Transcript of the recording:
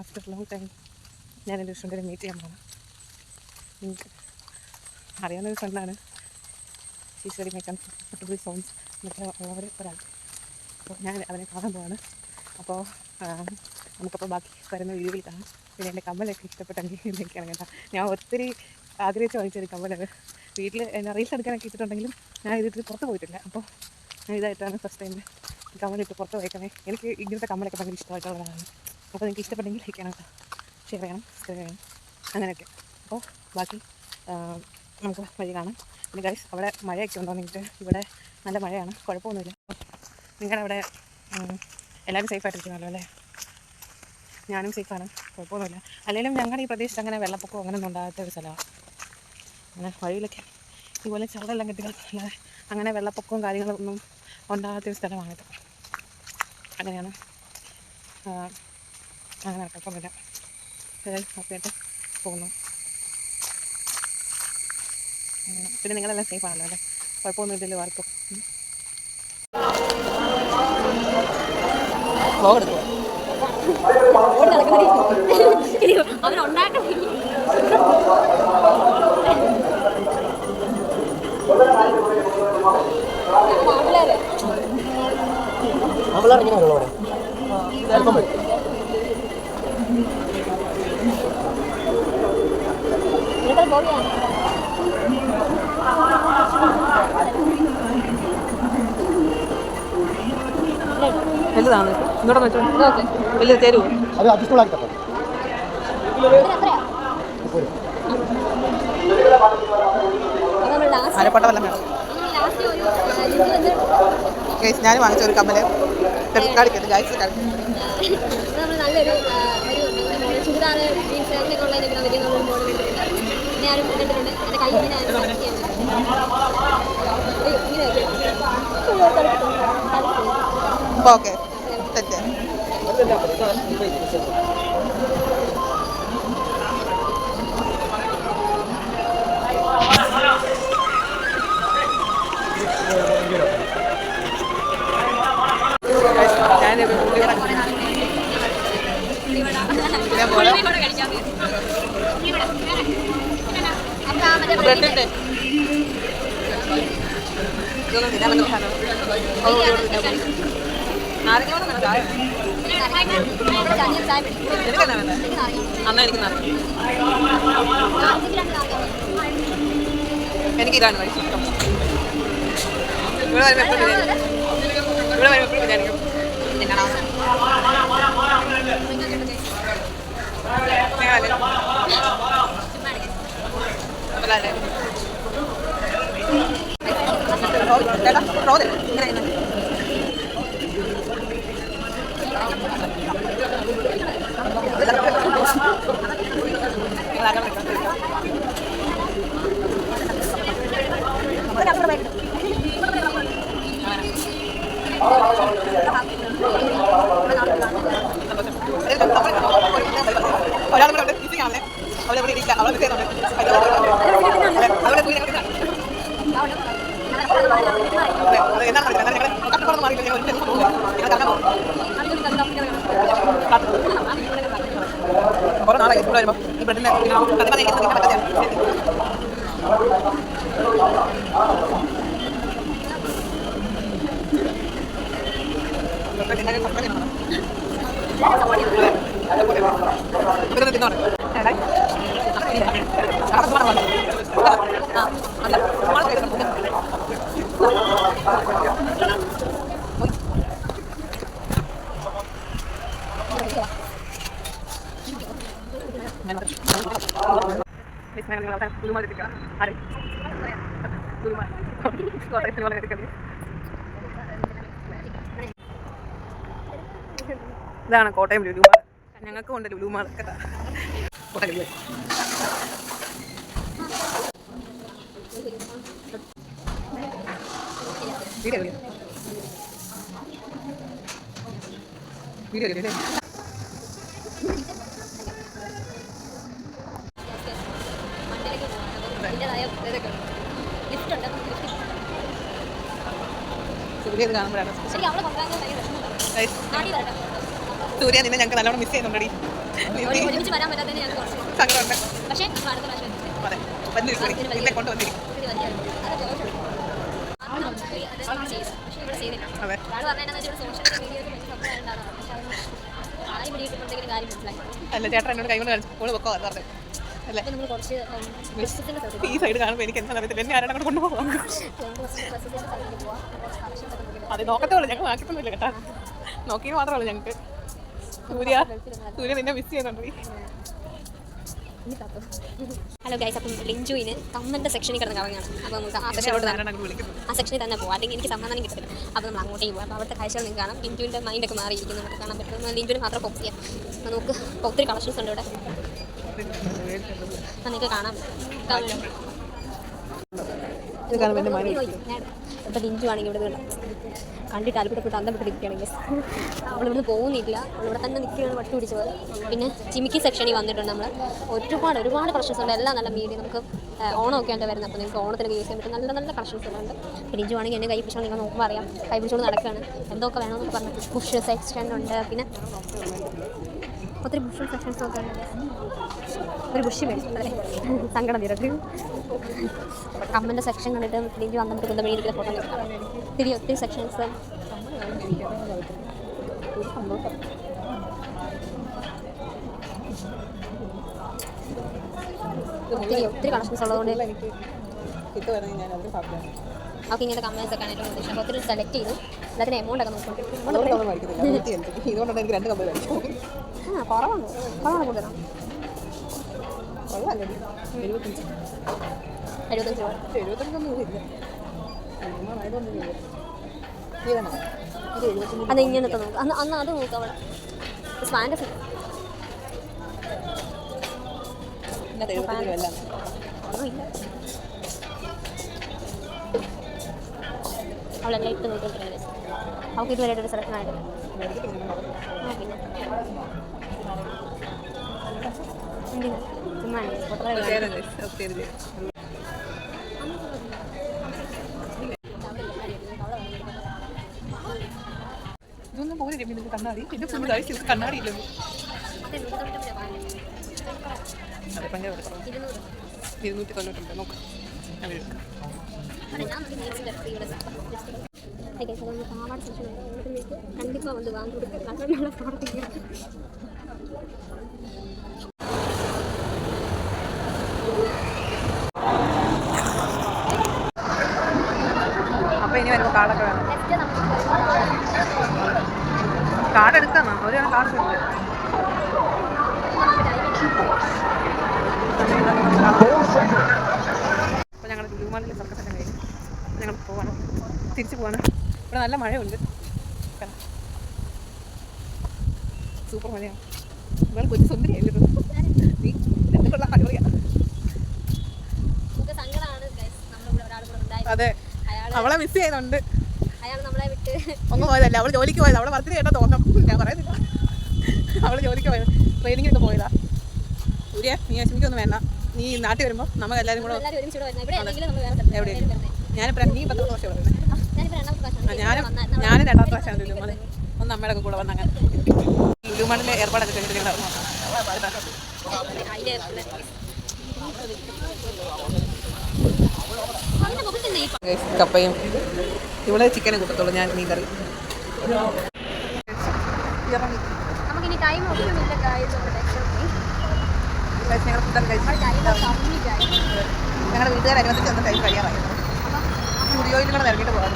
After long time ഞാൻ എന്റെ ഫ്രണ്ടിനെ മീറ്റ് ചെയ്യാൻ പോകണം നിങ്ങൾക്ക് അറിയാവുന്ന ഒരു ഫ്രണ്ടാണ് she's very my comfortable zones എന്നൊക്കെ ഉള്ളവർ ഒരാൾ അപ്പോൾ ഞാൻ അതിനെ കാണാൻ പോവാണ്. അപ്പോൾ നമുക്കപ്പോൾ ബാക്കി വരുന്ന വീഡിയോയിൽ കാണാം. പിന്നെ എന്റെ കമ്മലൊക്കെ ഇഷ്ടപ്പെട്ടെങ്കിൽ ഇതിലേക്കാണ് കേട്ടോ. ഞാൻ ഒത്തിരി ആഗ്രഹിച്ച് വാങ്ങിച്ചൊരു കമ്മലാണ്. വീട്ടിൽ എന്നെ റീൽസ് എടുക്കാനൊക്കെ ഇട്ടിട്ടുണ്ടെങ്കിലും ഞാൻ ഇതിട്ട് പുറത്ത് പോയിട്ടില്ല. അപ്പോൾ ഞാൻ ഇതായിട്ടാണ് ഫസ്റ്റ് ടൈം കമ്മലിട്ട് പുറത്ത് പോയേക്കണേ എനിക്ക് ഇങ്ങനത്തെ കമ്മലൊക്കെ ഭയങ്കര ഇഷ്ടമായിട്ടുള്ളതാണ്. അപ്പോൾ നിങ്ങൾക്ക് ഇഷ്ടപ്പെട്ടെങ്കിൽ ലൈക്ക് ചെയ്യണം ഷെയർ ചെയ്യണം സബ്സ്ക്രൈബ് ചെയ്യണം അങ്ങനെയൊക്കെ. അപ്പോൾ ബാക്കി നമുക്ക് വഴി കാണാം. പിന്നെ ഗൈസ് അവിടെ മഴയൊക്കെ ഉണ്ടോ നിങ്ങൾക്ക് ഇവിടെ നല്ല മഴയാണ് കുഴപ്പമൊന്നുമില്ല. നിങ്ങളുടെ അവിടെ എല്ലാവരും സേഫായിട്ടിരിക്കുന്നല്ലോ അല്ലേ? ഞാനും സേഫാണ് കുഴപ്പമൊന്നുമില്ല. അല്ലെങ്കിലും ഞങ്ങളുടെ ഈ പ്രദേശത്ത് അങ്ങനെ വെള്ളപ്പൊക്കമോ അങ്ങനെ ഒന്നും ഉണ്ടാകാത്ത ഒരു സ്ഥലമാണ് അങ്ങനെ വഴിയിലൊക്കെ ഇതുപോലെ ചളമെല്ലാം കെട്ടി അല്ലാതെ അങ്ങനെ വെള്ളപ്പൊക്കവും കാര്യങ്ങളൊന്നും ഉണ്ടാകാത്ത ഒരു സ്ഥലമാണിത് അങ്ങനെയാണ്. അങ്ങനെ കുഴപ്പമൊന്നുമില്ല ഏതായാലും ഹാപ്പിയായിട്ട് പോകുന്നു പിന്നെ. നിങ്ങളെല്ലാം സേഫ് ആണല്ലോ അല്ലേ? കുഴപ്പമൊന്നുമില്ലല്ലോ ആർക്കും. അവിടെ. ചിലപ്പം വരും വലുതാണ് ഇങ്ങോട്ട് വെച്ചോ വലിയ തരുമോ അത് വേണം. ഗൈസ് ഞാൻ വാങ്ങിച്ച ഒരു കമ്മൽ. കളിക്കുന്നു ഗൈസ് നമ്മൾ നല്ലൊരു ആ, ഒരു ചുരിദാർ ഉള്ളതിനൊക്കെ വലിയ നമ്മൾ മോഡൽ കണ്ടിട്ടുണ്ട് ഞാനും കണ്ടിട്ടുണ്ട് എന്റെ കൈ ഇങ്ങനെ സെലക്ട് ചെയ്യാൻ ഓക്കെ. തെറ്റ്. അന്നാ എനിക്ക് എനിക്ക് ഇതാണ് കഴിച്ചു ഇഷ്ടം ഇവിടെ വരുമ്പോൾ എപ്പോഴും ബിരിയാണി ഇവിടെ വരുമ്പോൾ എപ്പോഴും ബിരിയാണി തിന്നണം നിങ്ങളല്ലേ ഇരുന്ന്. ഒരാൾ ഇവിടെ ഉണ്ട്. ടീച്ചിങ് ആണല്ലേ? അവളെ ഇവിടെ ഇരിക്കുക അവിടെ അവിടെ പോയി ഞങ്ങൾ എന്താണ് കളിക്കുന്നത് ഞങ്ങൾ കട്ടപ്പാട് മാറി ഞങ്ങൾ ഒരു ഞങ്ങൾ കറങ്ങാൻ പോകും കുറേ നാളായി ഇവിടെ വരുമ്പോൾ ഈ ബ്രെഡിനെ കത്തിക്കാൻ എനിക്ക് പറ്റാത്ത ഇവരൊന്ന് തിന്നോട്ടെ ഇതാണ് കോട്ടയം ലുലുമാൾ ഞങ്ങൾക്ക് ഉണ്ട് ലുലുമാൾ കേട്ടാ Kottayam Lulu video video video ഉണ്ട് വീഡിയോ കാണുമ്പോഴാണ്. സൂര്യ നിന്നെ ഞങ്ങൾക്ക് നല്ലോണം മിസ് ചെയ്യുന്നുണ്ടടി. സങ്കടമുണ്ട് നിന്നെ കൊണ്ടുവന്നിരിക്കും ഇത് വലിയാണ്. അത് ദോഷം. മാത്രം അത്. അല്ല ചേട്ടൻ എന്നോട് കൈകൊണ്ട് കാണിച്ചു കോൾ വെക്കോ എന്ന് പറഞ്ഞു. അല്ലേ? ഈ സൈഡ് കാണുമ്പോൾ എനിക്ക് എന്താ അറിയത്തില്ല. എന്നെ ആരാണ് അങ്ങോട്ട് കൊണ്ടുപോകാം അത് നോക്കത്തോളൂ ഞങ്ങൾ ആക്കിയിട്ടൊന്നുമില്ല കേട്ടാ. നോക്കി മാത്രമേ ഉള്ളൂ ഞങ്ങൾക്ക്. സൂര്യ സൂര്യ നിന്നെ മിസ് ചെയ്യുന്നുണ്ട്. ഹലോ ഗൈസ് അപ്പം ലിഞ്ചുവിന് കമ്മന്റെ സെക്ഷനിൽ കിടന്ന് കറങ്ങാണ്. അപ്പോൾ നമുക്ക് ആ സെക്ഷനോട് ആ സെക്ഷനിൽ തന്നെ പോകും അല്ലെങ്കിൽ എനിക്ക് സമാധാനം കിട്ടത്തില്ല. അപ്പോൾ നമ്മൾ അങ്ങോട്ടേക്ക് പോകും അപ്പോൾ അവിടുത്തെ കാഴ്ചകൾ നിങ്ങൾക്ക് കാണാം. ലിഞ്ചുവിന്റെ മൈൻഡൊക്കെ മാറിയിരിക്കുന്നു. നമുക്ക് കാണാൻ പറ്റും. ലിഞ്ചുവിന് മാത്രം പൊക്കിയ അപ്പോൾ നമുക്ക് ഒത്തിരി കളക്ഷൻസ് ഉണ്ട് ഇവിടെ. നിങ്ങൾക്ക് കാണാം. ഇപ്പം ലിഞ്ചു ആണെങ്കിൽ ഇവിടെ കണ്ടോ? കണ്ടിട്ട് അത്ഭുതപ്പെട്ട് അന്തപ്പെട്ട് നിൽക്കുകയാണെങ്കിൽ അവളിവിടുന്ന് പോകുന്നില്ല. അവളിവിടെ തന്നെ നിൽക്കുകയാണ് വട്ടി പിടിച്ചത്. പിന്നെ ചിമിക്കി സെക്ഷനിൽ വന്നിട്ടുണ്ട് നമ്മൾ ഒരുപാട് ഒരുപാട് കളക്ഷൻസ് ഉണ്ട്. എല്ലാം നല്ല മീഡിയ നമുക്ക് ഓണമൊക്കെ ഉണ്ട് വരുന്നത് അപ്പോൾ നിങ്ങൾക്ക് ഓണത്തിന് യൂസ് ചെയ്യാൻ പറ്റും. നല്ല നല്ല കളക്ഷൻസ് ഉണ്ട്. ഫ്രിഡ്ജ് ആണെങ്കിൽ എന്റെ കൈ പിടിച്ചാൽ നിങ്ങൾ നോക്കുമ്പോൾ അറിയാം. കൈ നടക്കുകയാണ്. എന്തൊക്കെ വേണമെന്നൊക്കെ പറഞ്ഞു. ബുഷ് സെക്ഷൻ ഉണ്ട്. പിന്നെ ഒത്തിരി ബുഷ് സെക്ഷൻസ് ഒക്കെ ഒരു ബുഷി മേടിച്ചു സങ്കടം തീരത്ത് കമ്മിന്റെ സെക്ഷൻ കണ്ടിട്ട് തിരിഞ്ഞ് വന്നിട്ട് കുന്തമണി ഇരിക്കുന്ന ഫോട്ടോ ഒത്തിരി ഒത്തിരി സെക്ഷൻസ് ഒത്തിരി ഒത്തിരി കണക്ഷൻസ് ഉള്ളതുകൊണ്ട് കിട്ടുമായിരുന്നെങ്കിൽ ഞാൻ അവർ പറഞ്ഞു അവർക്ക് ഇങ്ങനത്തെ കമ്മേഴ്സ് ഒക്കെ ആണെങ്കിലും ഉദ്ദേശം. അപ്പോൾ ഒത്തിരി സെലക്ട് ചെയ്തു. എല്ലാത്തിനും എമൗണ്ട് ഒക്കെ നോക്കും. അതുകൊണ്ട് നമ്മൾ മേടിക്കുന്നില്ല ഇതുകൊണ്ടാണ് എനിക്ക് രണ്ട് കമ്പനി മേടിച്ചു ആ കുറവാണ്. കുറവാണ് കൂടുതലാണ് കൊള്ളാമല്ലോ എഴുപത്തഞ്ച്. എഴുപത്തഞ്ച് രൂപ. എഴുപത്തഞ്ചൊന്നും ഇല്ല. ഇല്ല. അത് ഇങ്ങനത്തെ നോക്കാം. അന്ന് അന്ന് അത് നോക്കാം അവിടെ ഫാന്റസി ഇന്നത്തെ അവളെല്ലാം ഇട്ട് നോക്കിക്കൊണ്ടിരിക്കുന്നത് അവൾക്ക് ഇതുവരെ ഒരു സെലക്ഷൻ ആയിട്ട് ആ പിന്നെ. എന്തിനാ? ചുമ്മാ ഫോട്ടോ ഒത്തിരി ഇതൊന്നും പോലെ രമ്യ ഇത് കണ്ണാടി. പിന്നെ ഫുൾ ഇത് കണ്ണാടി ഇല്ല? ഇരുന്നൂറ്റി ഭയങ്കര വില കുറവ് ഇരുന്നൂറ് ഇരുന്നൂറ്റി തൊണ്ണൂറ്റൊമ്പത് നോക്കാം ഞാൻ എടുക്കാം கண்டிப்பாக வந்து வாங்கி கொடுக்குறது நல்ல ப்ராடக்ட் അപ്പോൾ ഇനി വരുമ്പോൾ കാർഡൊക്കെ വേണം നെക്സ്റ്റ് നമുക്ക് കാർഡ് എടുക്കാന്നോ ഒരു കാർഡ് എടുക്കാം അപ്പോൾ തിരിച്ചു പോവാണ്. ഇവിടെ നല്ല മഴയുണ്ട്. സൂപ്പർ മഴയാണ്. നിങ്ങൾ കൊച്ചു സുന്ദരിയായിരുന്നു നീ കൊള്ളാം. അടിപൊളിയാണ് അതെ. അവളെ മിസ് ചെയ്യുന്നുണ്ട്. ഒന്ന് പോയതല്ല? അവൾ ജോലിക്ക് പോയത്. അവളെ വർത്തിന് കേട്ടാ തോന്നും ഞാൻ പറയുന്നില്ല. അവൾ ജോലിക്ക് പോയത്. ട്രെയിനിങ്ങിനൊക്കെ പോയതാ. സൂര്യ നീ വിഷമിക്കൊന്നും വേണ്ട. നീ നാട്ടിൽ വരുമ്പോൾ നമുക്ക് എല്ലാവരും കൂടെ ഇവിടെ എവിടെ. ഞാനിപ്പോൾ നീ പത്ത് വർഷം വരുന്നത് പ്രാവശ്യമാണ് ഞാനും ഞാനും രണ്ടാമത്തെ പ്രാവശ്യമാണ് ലുലുമാൾ ഒന്ന് അമ്മയുടെ ഒക്കെ കൂടെ വന്നങ്ങനെ ലുലുമാളിലെ ഏർപ്പാടൊക്കെ കഴിഞ്ഞിട്ട് ഞങ്ങൾ കപ്പയും. ഇവിടെ ചിക്കനെ കൂട്ടത്തുള്ളൂ ഞാൻ മീൻ കറി ഞങ്ങളുടെ വീട്ടുകാർ അനുവദിച്ച് വന്ന ടൈം കഴിയാറായിരുന്നു സ്റ്റുഡിയോയിൽ കൂടെ ഇറങ്ങിയിട്ട് പോകാം